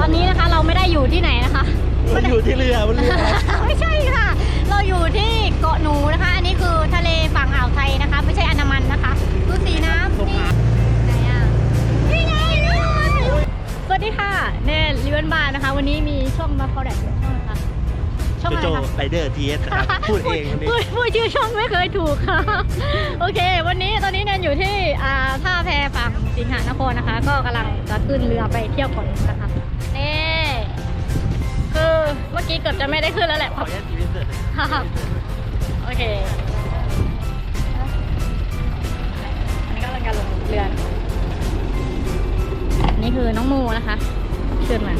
ตอนนี้นะคะเราไม่ได้อยู่ที่ไหนนะคะมันอยู่ที่เรือมันเรือไม่ใช่ค่ะ เราอยู่ที่เกาะหนูนะคะ อันนี้คือทะเลฝั่งอ่าวไทยนะคะ ไม่ใช่อันดามันนะคะดูสีน้ำนี่ไหนอะนี่ไงนี่ไงสวัสดีค่ะเน่ลิเวนบาร์นะคะ วันนี้มีช่องมาคอแดกช่องอะไรคะช่องโจอะไรโจคะไรเดอร์ทีเอสนะครับพูดเองวันนี้พูดพูดชื่อช่องไม่เคยถูกค่ะโอเค วันนี้ตอนนี้แนนอยู่ที่อ่าท่าแพฝั่งสิงหานครนะคะ ก็กำลังจะขึ้นเรือไปเที่ยวเก่อนนะคะนี่คื อ เมื่อกี้เกือบจะไม่ได้ขึ้นแล้วแหละขออนุญาตทีวีเสิร์ตครับโอเคอันนี้ก็เป็นการลงเรือนะคะอันนี่คือน้องมูนะคะขึ้นมา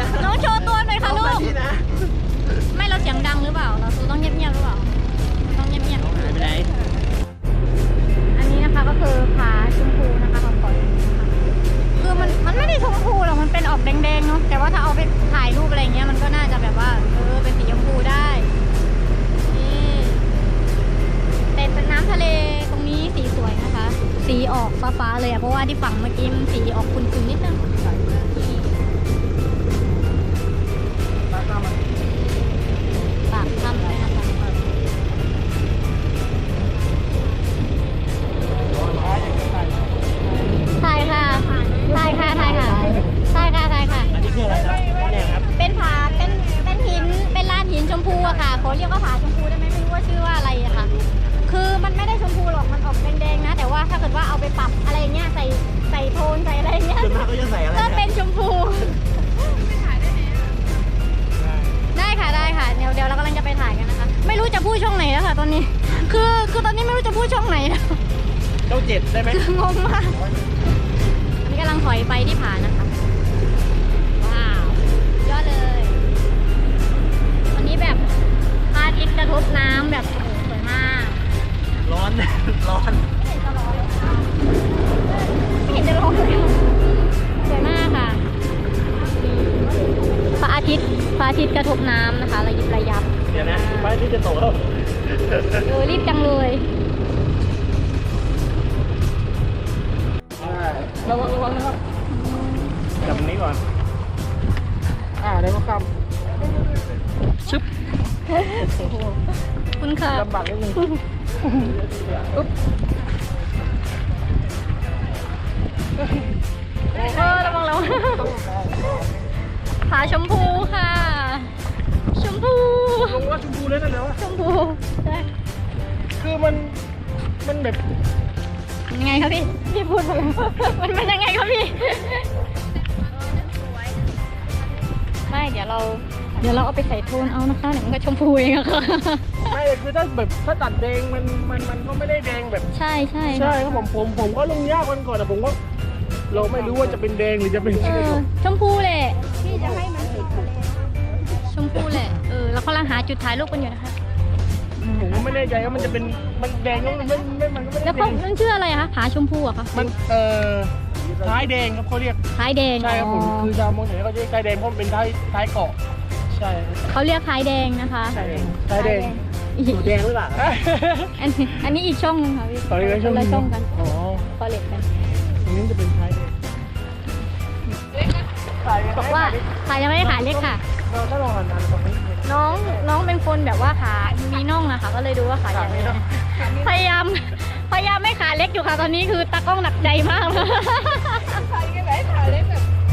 องมาดีนะน้องโชว์ตัวหน่อยค่ะลูมากดีนะไม่เราเสียงดังหรือเปล่า เราต้องเงียบๆหรือเปล่า ต้องเงียบๆไปไหนอันนี้นะคะก็คือผาชมพูนะคะของเกาะลิงนะคะคือมันมันไม่ได้ชมพูหรอกมันเป็นออกแดงๆเนาะแต่ว่าถ้าเอาไปถ่ายรูปอะไรเงี้ยมันก็น่าจะแบบว่าเออเป็นสีชมพูได้นี่แต่เป็นน้ำทะเลตรงนี้สีสวยนะคะ สีออกฟ้าๆเลยอะเพราะว่าที่ฝั่งเมื่อกี้มันสีออกขุ่นๆนิดนึง คือคือตอนนี้ไม่รู้จะพูดช่องไหนเจ้าเจ็ดได้ไหมงงมากอนนี้กำลังถอยไปที่ผานะคะ ว้าวยอดเลยวันนี้แบบพระอาทิตกระทบน้ำแบบสวยมาก ร้อน ร้อน ไม่เห็นจะร้อนเลยไม่เห็นจะร้อนเลยสวยมากค่ะพระอาทิตย์พระอาทิตย์กระทบน้ำนะคะระยิบระยับ เดี๋ยวนะพระอาทิตย์จะตกแล้ว งเลยระวังระวังนะครับจับอันนี้ก่อน อ่าได้มาคำชึบคุณค่ะลำบากนิดนึงเออระวังระวังผาชมพูค่ะชม พูลงว่าชมพูเลยนั่นแล้วชมพูได้คือมันมันแบบยังไงครับพี่พี่พูดมาแล้วมันเป็นยังไงครับพี่ไม่เดี๋ยวเรา เดี๋ยวเราเอาไปใส่โทนเอานะคะเดี๋ยวมันก็ชมพูเองอะค่ะไม่คือถ้าแบบถ้าตัดแดงมันมันมันก็ไม่ได้แดงแบบใช่ใช่ใช่ครับผมผมผมก็ลงยากวันก่อนแต่ผมก็เราไม่รู้ว่าจะเป็นแดงหรือจะเป็นเออชมพูแหละ หาจุดถ่ายรูปกันอยู่นะคะผมก็ไม่แน่ใจว่ามันจะเป็นมันแดงแล้วมันไม่ไม่มันก็ไม่ได้แล้วแดเขางมันชื่ออะไรอะคะผาชมพูอะคะมันเอ่อท้ายแดงครับเขาเรียกท้ายแดงใช่ครับผมอ๋อคือชาวมงเหนือเขาจะเรียกท้ายแดงเพราะมันเป็นท้ายท้ายเกาะใช่ครับเขาเรียกท้ายแดงนะคะใช่ท้ายแดงอีกแดงหรือเปล่าอันนี้อันนี้อีกช่องหนึงค่ะพี่ตอนนี้ก็ช่องคนละช่องกันอ๋อคอลเลกกัน ตรงนี้จะเป็นท้ายแดงบอกว่าขายังไม่ได้ขาเล็กค่ะ เราถ้าลองหันหน้าตรงนี้น้องน้องเป็นคนแบบว่าขา มีน่องนะคะ ก็เลยดูว่าขาใหญ่ขามีน่องพยายาม พยายามไม่ขาเล็กอยู่ค่ะ ตอนนี้คือตากล้องหนักใจมากเลย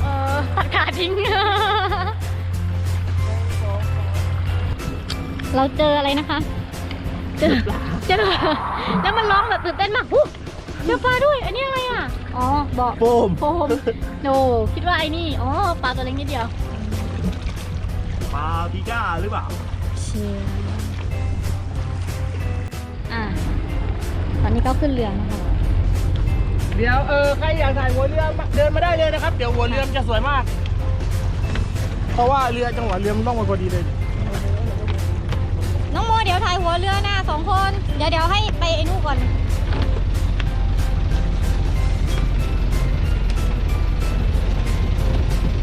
เออตัดขาทิ้ง เราเจออะไรนะคะ เจอเจอแล้วมันร้องแบบตื่นเต้นมากอู้เจอปลาด้วย อันนี้อะไรอะ อ๋อบอกโฟมโฟมโนคิดว่าไอ้นี่ อ๋อ ปลาตัวเล็กนิดเดียว ปลาพิก้าหรือเปล่าเชียอ่าตอนนี้ก็ขึ้นเรือนะคะเดี๋ยวเออใครอยากถ่ายหัวเรือมาเดินมาได้เลยนะครับ เดี๋ยวหัวเรือมันจะสวยมาก เพราะว่าเรือจังหวะเรือมันต้องมาพอดีเลยน้องโมเดี๋ยวถ่ายหัวเรือหน้าสองคน เดี๋ยวเดี๋ยวให้ไปไอ้นู่นก่อน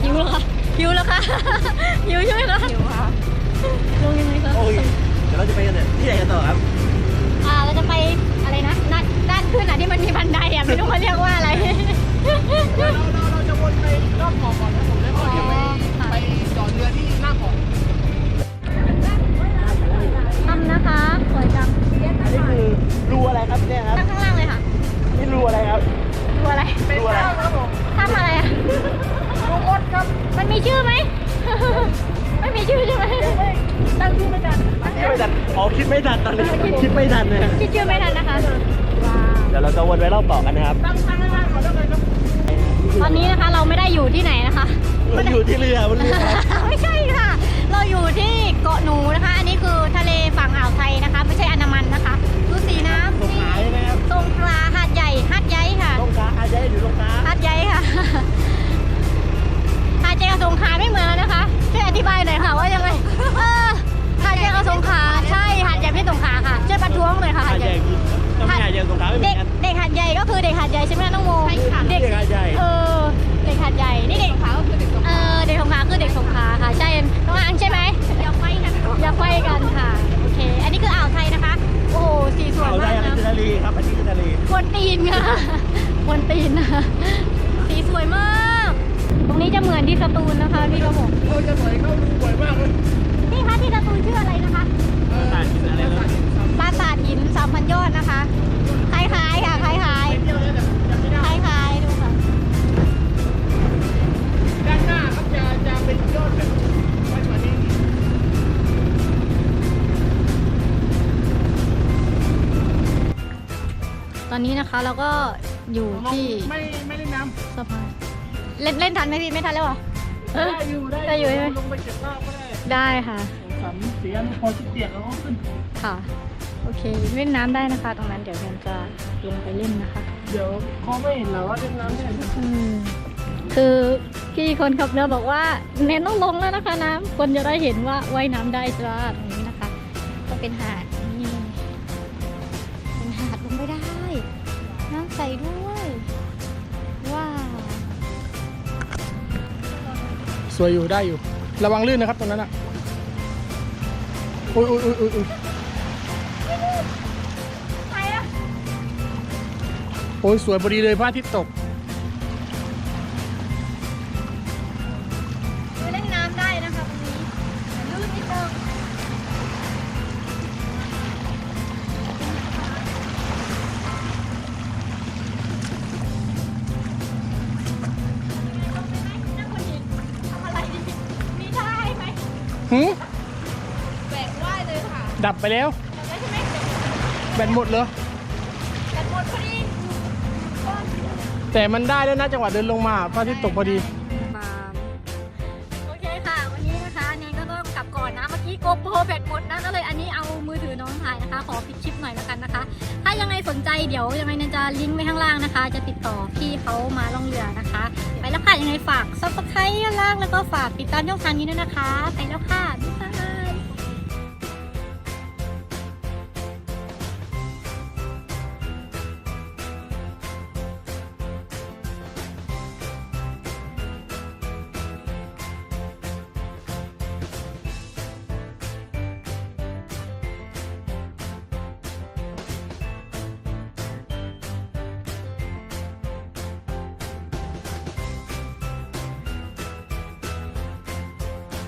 หิวแล้วค่ะ หิวแล้วค่ะ ยวเราจะไปกันเนี่ยที่ไหนกันต่อครับอ่าเราจะไปอะไรนะด้านด้านขึ้นอะที่มันมีบันไดอะไม่รู้เขาเรียกว่าอะไร เราเราเราจะวนไปรอบเกาะก่อนนะผมแล้วก็เดี๋ยวไปอ๋อค่ะไปจอดเรือที่หน้าเกาะทำนะคะสวยจังอันนี้คือรูอะไรครับเนี่ยครับตั้งข้างล่างเลยค่ะนี่รูอะไรครับดูอะไรรูอะไรครับผมทำอะไรอะรูอดครับ มันมีชื่อไหม ไม่มีชื่อใช่ไหม ตั้งชื่อไม่ทันคิดไม่ทันอ๋อคิดไม่ทันตอนนี้คิดไม่ทันนะคิดชื่อไม่ทันนะคะว้าวเดี๋ยวเราจะวนไปรอบเกาะกันนะครับตั้งตั้งง่ายๆก่อนแล้วกันครับตอนนี้นะคะเราไม่ได้อยู่ที่ไหนนะคะมันอยู่ที่เรือบนเรือไม่ใช่ค่ะ เราอยู่ที่เกาะหนูนะคะ อันนี้คือทะเลฝั่งอ่าวไทยนะคะ ไม่ใช่อันดามันนะคะดูสีน้ำตรงที่ขายนะครับตรงปลาหาดใหญ่หาดใหญ่ค่ะตรงขาอาจจะอยู่ตรงขาหาดใหญ่ค่ะหาดใหญ่กับสงขลาไม่เหมือนกันนะคะช่วยอธิบายหน่อยค่ะว่ายังไงเออ หาดใหญ่กับสงขลาใช่หาดใหญ่ไม่ใช่สงขลาค่ะช่วยประท้วงเลยค่ะหาอาดจใหจะญ่ต้องไม่อาจจะตรงขาไม่เหมืเด็อกนกันเด็กหาดใหญ่ก็คือเด็กหาดใหญ่ใช่ไหมน้องโมใช่ค่ะ เด็กหาดใหญ่เออเด็กหาดใหญ่นี่เด็กสงขลาก็คือเด็กสงขลาเออเด็กสงขลาคือเด็กสงขลาค่ะใช่น้องอังใช่ไหมอย่าไฟกันอย่าไฟกันค่ะโอเค อันนี้คืออ่าวไทยนะคะ โอ้โหสีสวยเอาได้มากอันนี้นะ คือทะเลครับอันนี้คือทะเลควนตีนค่ะควนตีนนะสีสวยมาก ตรงนี้จะเหมือนที่สตูลนะคะพี่กระบอกเราจะสวยเข้าดูสวยมากเลยพี่ คะที่สตูลชื่ออะไรนะคะต่างกินอะไรแล้วปราสาทหินสามพันยอดนะคะคล้ายๆค่ะคล้ายไปเที่ยวแล้วแต่จำไม่ๆได้คล้ายๆดูค่ะ ด้านหน้าครับจะจะเป็นยอดแบบไว้กว่านี้ตอนนี้นะคะเราก็อยู่ที่ไม่ไม่เล่นน้สะพานเล่นเล่นทันไหมพี่ไม่ทันแล้วเหรอำเออได้อยู่ได้ได้อยู่ใช่ไหม ลงไปเก็บภาพก็ได้ ได้ค่ะสามเสียนพอชิดเตียกแล้วก็ขึ้นค่ะ โอเคเล่นน้ำได้นะคะ ตรงนั้นเดี๋ยวแพนจะลงไปเล่นนะคะ เดี๋ยวเขาไม่เห็นเหรอว่าเล่นน้ำได้อืมคือพี่คนขับเรือบอกว่าเน้นต้องลงแล้วนะคะน้ำคนจะได้เห็นว่าว่ายน้ำได้จ้าตรงนี้นะคะ ก็เป็นหาดนี่เป็นหาดลงไปได้ น้ำใสด้วย ว้าว สวยอยู่ได้อยู่ ระวังลื่นนะครับตรงนั้นอะอุ้ยอุ้ยอุ้ยอุ้ยโอ้ยสวยพอดีเลยพระอาทิตย์ตก หืมแบกว่ายเลยค่ะดับไปแล้ว แล้วใช่ไหมแบตหมดเหรอแบตหมดพอดีแต่มันได้แล้วนะจังหวะเดินลงมาพระอาทิตย์ตกพอดีโอเคค่ะ วันนี้นะคะแนนก็ต้องกลับก่อนนะ เมื่อกี้โกโปรแบตหมดนะ ก็เลยอันนี้เอามือถือน้องถ่ายนะคะ ขอปิดคลิปหน่อยแล้วกันนะคะ ถ้ายังไง สนใจเดี๋ยวยังไงแนนจะลิงก์ไว้ข้างล่างนะคะ จะติดต่อพี่เขามาล่องเรือนะคะ ไปแล้วค่ะยังไงฝากซับสไครต์ล่างแล้วก็ฝากติดตามช่องทางนี้ด้วยนะคะ ไปแล้วค่ะ